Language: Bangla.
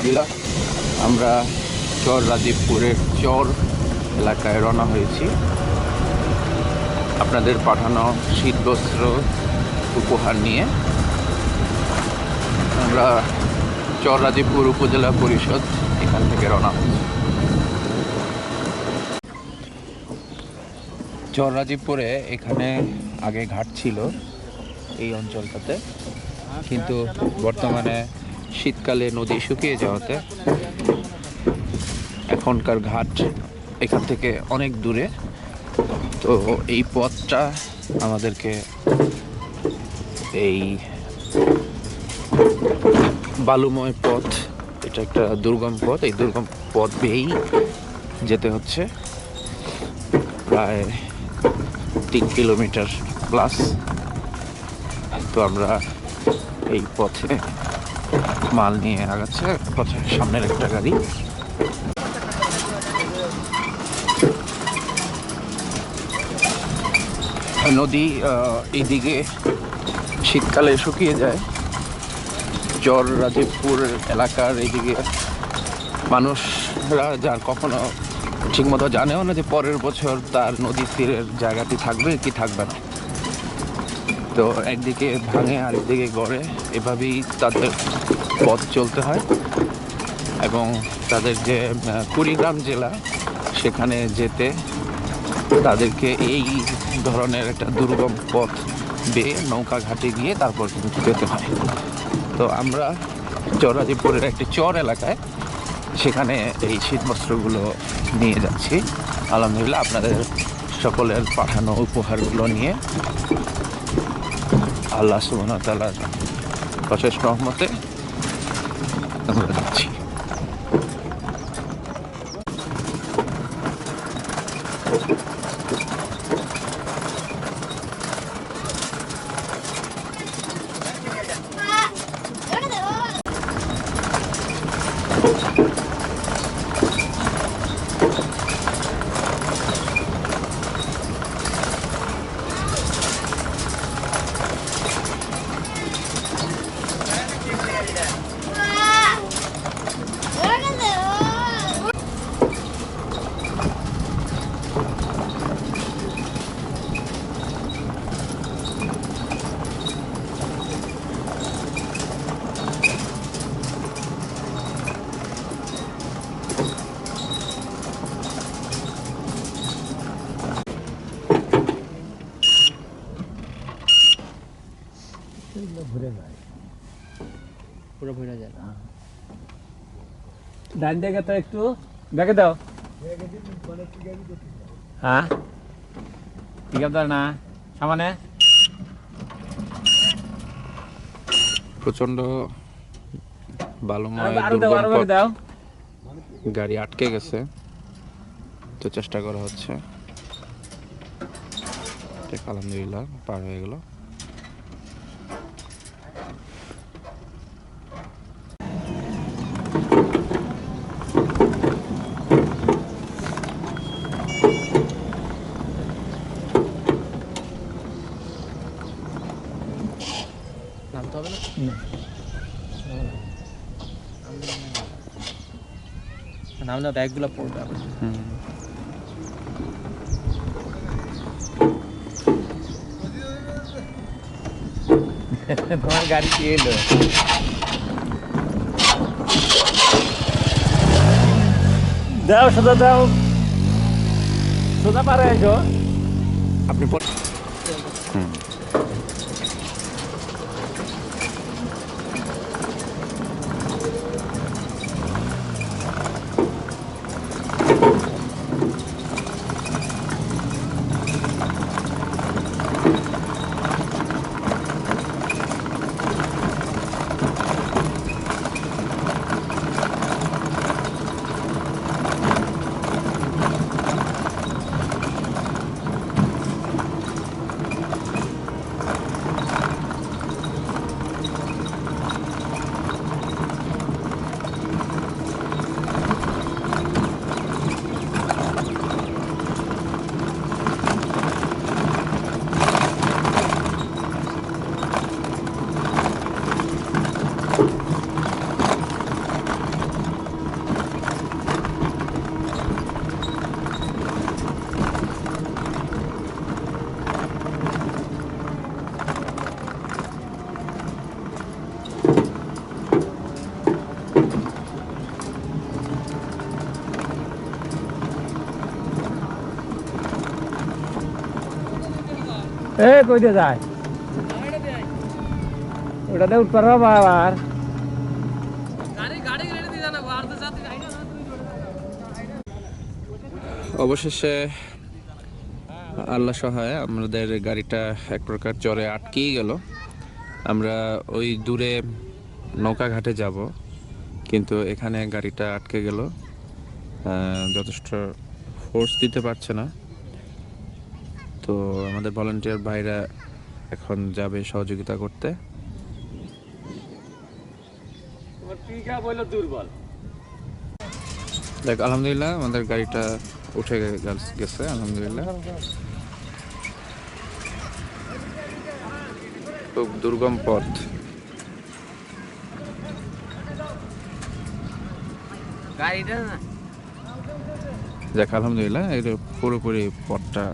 আলহামদুলিল্লাহ আমরা চর রাজীবপুরের চর এলাকায় রওনা হয়েছি। আপনাদের পাঠানো শীতবস্ত্র উপহার নিয়ে আমরা চর রাজীবপুর উপজেলা পরিষদ এখান থেকে রওনা হয়েছি। চর রাজীবপুরে এখানে আগে ঘাট ছিল এই অঞ্চলটাতে। কিন্তু বর্তমানে শীতকালে নদী শুকিয়ে যাওয়াতে এখনকার ঘাট এখান থেকে অনেক দূরে। তো এই পথটা আমাদেরকে এই বালুময় পথ, এটা একটা দুর্গম পথ, এই দুর্গম পথ বেয়েই যেতে হচ্ছে। প্রায় তিন কিলোমিটার প্লাস তো আমরা এই পথে মাল নিয়ে আগাচ্ছে সামনের একটা গাড়ি। নদী এইদিকে শীতকালে শুকিয়ে যায়। জ্বর রাজীবপুর এলাকার এইদিকে মানুষরা যার কখনো ঠিকমতো জানেও না যে পরের বছর তার নদীর তীরের জায়গাটি থাকবে কি থাকবে না। তো একদিকে ভাঙে, আরেকদিকে গড়ে। এভাবেই তাদের পথ চলতে হয়। এবং তাদের যে কুড়িগ্রাম জেলা, সেখানে যেতে তাদেরকে এই ধরনের একটা দুর্গম পথ বেয়ে নৌকা ঘাটে গিয়ে তারপর কিন্তু যেতে হয়। তো আমরা চরাজিপুরের একটি চর এলাকায় সেখানে এই শীতবস্ত্রগুলো নিয়ে যাচ্ছি। আলহামদুলিল্লাহ আপনাদের সকলের পাঠানো উপহারগুলো নিয়ে আল্লাহ সুবহান তালার অশেষ রহমতে আমরা যাচ্ছি। পুরো ভরে যায়। ডান দিকে তো একটু দেখে দাও। হ্যাঁ? ঠিক আছে না। সামানে। প্রচণ্ড বালুময় দুর্গম গাড়ি আটকে গেছে। তো চেষ্টা করা হচ্ছে। আলহামদুলিল্লাহ পার হয়ে গেল। নামতে হবে না নামলে ব্যাগগুলো পড়বে আবার হুম। তোমার গাড়ি কি এলো দাও সোজা দাও tudo aparelho. Abre porta. এ, কই যায়? ওটাতে উঠতে পারব অবশেষে আল্লাহ সহায়, আমাদের গাড়িটা এক প্রকার চরে আটকেই গেল। আমরা ওই দূরে নৌকা ঘাটে যাব, কিন্তু এখানে গাড়িটা আটকে গেল। যথেষ্ট ফোর্স দিতে পারছে না। তো আমাদের ভলান্টিয়ার ভাইরা এখন যাবে সহযোগিতা করতে। দেখ আলহামদুলিল্লাহ আমাদের গাড়িটা উঠে গেছে আলহামদুলিল্লাহ। খুব দুর্গম পথ। গাড়িটা না। দেখ আলহামদুলিল্লাহ এটা পুরোপুরি পথটা।